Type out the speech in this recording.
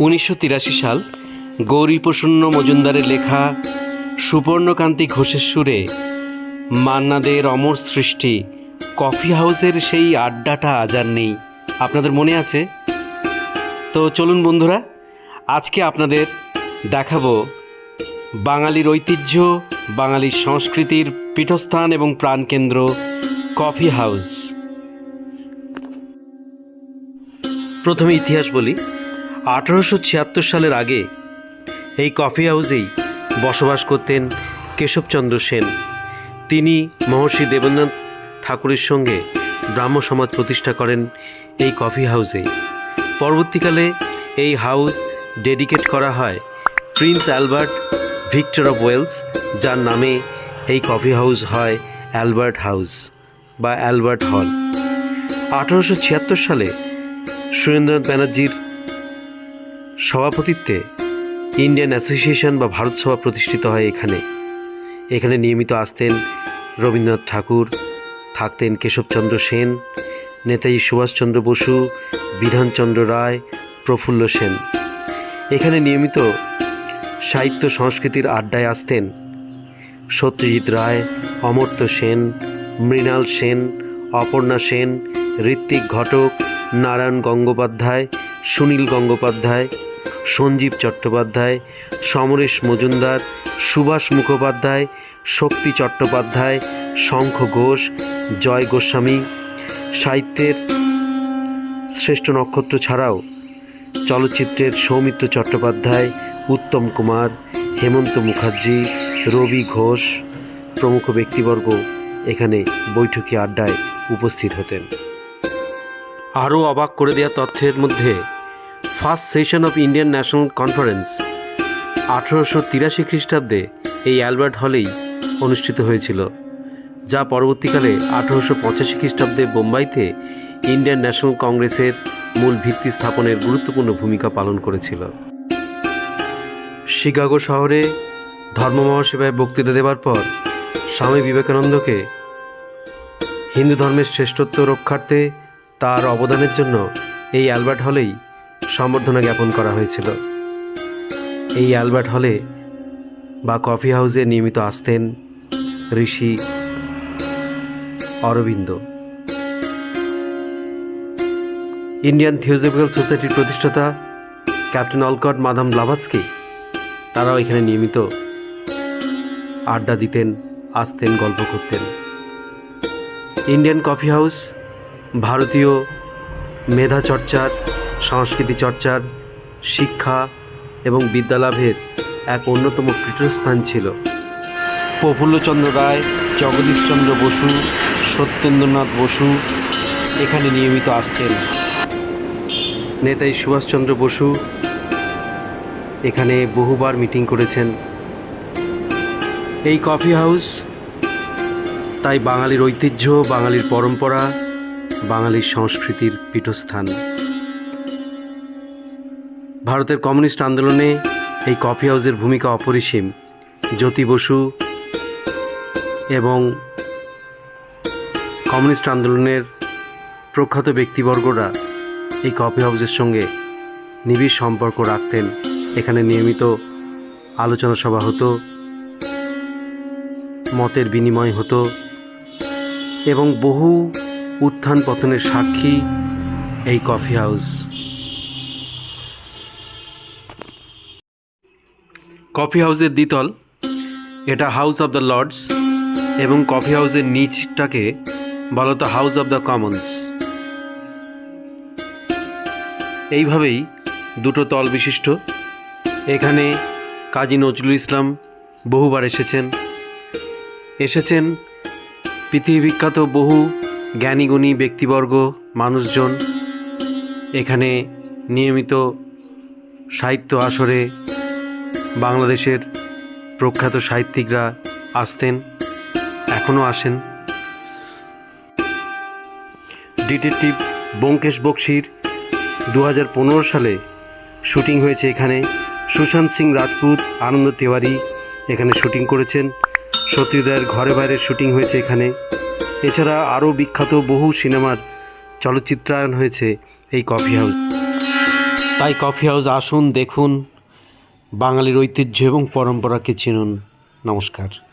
উনিশশো তিরাশি সাল গৌরীপ্রসন্ন মজুমদারের লেখা সুবর্ণকান্তি ঘোষের সুরে মান্নাদের অমর সৃষ্টি কফি হাউসের সেই আড্ডাটা আজ আর নেই। আপনাদের মনে আছে? তো চলুন বন্ধুরা, আজকে আপনাদের দেখাবো বাঙালির ঐতিহ্য, বাঙালির সংস্কৃতির পীঠস্থান এবং প্রাণকেন্দ্র কফি হাউস। প্রথমে ইতিহাস বলি। আঠারোশো ছিয়াত্তর সালের আগে এই কফি হাউসেই বসবাস করতেন কেশবচন্দ্র সেন। তিনি মহর্ষি দেবেন্দ্রনাথ ঠাকুরের সঙ্গে ব্রাহ্ম সমাজ প্রতিষ্ঠা করেন এই কফি হাউসে পরবর্তীকালে এই হাউস ডেডিকেট করা হয় prince Albert Victor of Wales, যার নামে এই কফি হাউস হয় অ্যালবার্ট হাউস বা অ্যালবার্ট হল। আঠারোশো ছিয়াত্তর সালে সুরেন্দ্রনাথ ব্যানার্জির সভাপতিত্বে ইন্ডিয়ান অ্যাসোসিয়েশন বা ভারত সভা প্রতিষ্ঠিত হয় এখানে। এখানে নিয়মিত আসতেন রবীন্দ্রনাথ ঠাকুর, থাকতেন কেশবচন্দ্র সেন, নেতাজি সুভাষচন্দ্র বসু, বিধানচন্দ্র রায়, প্রফুল্ল সেন। এখানে নিয়মিত সাহিত্য সংস্কৃতির আড্ডায় আসতেন সত্যজিৎ রায়, অমর্ত্য সেন, মৃণাল সেন, অপর্ণা সেন, ঋত্বিক ঘটক, নারায়ণ গঙ্গোপাধ্যায়, সুনীল গঙ্গোপাধ্যায় সঞ্জীব চট্টোপাধ্যায়, সমরেশ মজুমদার, সুভাষ মুখোপাধ্যায়, শক্তি চট্টোপাধ্যায়, শঙ্খ ঘোষ, জয় গোস্বামী। সাহিত্যের শ্রেষ্ঠ নক্ষত্র ছাড়াও চলচ্চিত্রের সৌমিত্র চট্টোপাধ্যায়, উত্তম কুমার, হেমন্ত মুখার্জি, রবি ঘোষ প্রমুখ ব্যক্তিবর্গ এখানে বৈঠকি আড্ডায় উপস্থিত হতেন। আরও অবাক করে দেওয়া তথ্যের মধ্যে first session of Indian national conference. আঠেরোশো তিরাশি খ্রিস্টাব্দে এই অ্যালবার্ট হলেই অনুষ্ঠিত হয়েছিল, যা পরবর্তীকালে আঠেরোশো পঁচাশি খ্রিস্টাব্দে বোম্বাইতে ইন্ডিয়ান ন্যাশনাল কংগ্রেসের মূল ভিত্তি স্থাপনের গুরুত্বপূর্ণ ভূমিকা পালন করেছিল। শিকাগো শহরে ধর্ম মহাসেবায় বক্তৃতা দেওয়ার পর স্বামী বিবেকানন্দকে হিন্দু ধর্মের শ্রেষ্ঠত্ব রক্ষার্থে তার অবদানের জন্য এই অ্যালবার্ট হলেই সম্বর্ধনা জ্ঞাপন করা হয়েছিল। এই অ্যালবার্ট হলে বা কফি হাউসে নিয়মিত আসতেন ঋষি অরবিন্দ। ইন্ডিয়ান থিওজফিক্যাল সোসাইটির প্রতিষ্ঠাতা ক্যাপ্টেন অলকট মাদাম ব্লাভাৎস্কি, তারাও এখানে নিয়মিত আড্ডা দিতেন, আসতেন, গল্প করতেন। ইন্ডিয়ান কফি হাউস ভারতীয় মেধা চর্চার সংস্কৃতি চর্চার, শিক্ষা এবং বিদ্যালাভের এক অন্যতম পীঠস্থান ছিল। প্রফুল্লচন্দ্র রায়, জগদীশচন্দ্র বসু, সত্যেন্দ্রনাথ বসু এখানে নিয়মিত আসতেন। নেতাজি সুভাষচন্দ্র বসু এখানে বহুবার মিটিং করেছেন। এই কফি হাউস তাই বাঙালির ঐতিহ্য, বাঙালির পরম্পরা, বাঙালির সংস্কৃতির পীঠস্থান। ভারতের কমিউনিস্ট আন্দোলনে এই কফি হাউসের ভূমিকা অপরিসীম। জ্যোতি বসু এবং কমিউনিস্ট আন্দোলনের প্রখ্যাত ব্যক্তিবর্গরা এই কফি হাউসের সঙ্গে নিবিড় সম্পর্ক রাখতেন। এখানে নিয়মিত আলোচনা সভা হতো, মতের বিনিময় হতো এবং বহু উত্থান পতনের সাক্ষী এই কফি হাউস। কফি হাউসের দ্বিতল, এটা হাউস অফ দ্য লর্ডস এবং কফি হাউসের নিচটাকে বলা হতো হাউস অফ দ্য কমন্স। এইভাবেই দুটো তল বিশিষ্ট। এখানে কাজী নজরুল ইসলাম বহুবার এসেছেন। এসেছেন পৃথিবী বিখ্যাত বহু জ্ঞানীগুণী ব্যক্তিবর্গ, মানুষজন। এখানে নিয়মিত সাহিত্য আসরে বাংলাদেশের প্রখ্যাত সাহিত্যিকরা আসতেন, এখনও আসেন। ডিটেকটিভ ব্যোমকেশ বক্সির দু হাজার পনেরো সালে শুটিং হয়েছে এখানে। সুশান্ত সিং রাজপুত, আনন্দ তিওয়ারি এখানে শুটিং করেছেন। সত্যজিৎ রায়ের ঘরে বাইরের শুটিং হয়েছে এখানে। এছাড়া আরও বিখ্যাত বহু সিনেমার চলচ্চিত্রায়ন হয়েছে এই কফি হাউস। তাই কফি হাউস আসুন, দেখুন বাঙালির ঐতিহ্য এবং পরম্পরাকে চিনুন। নমস্কার।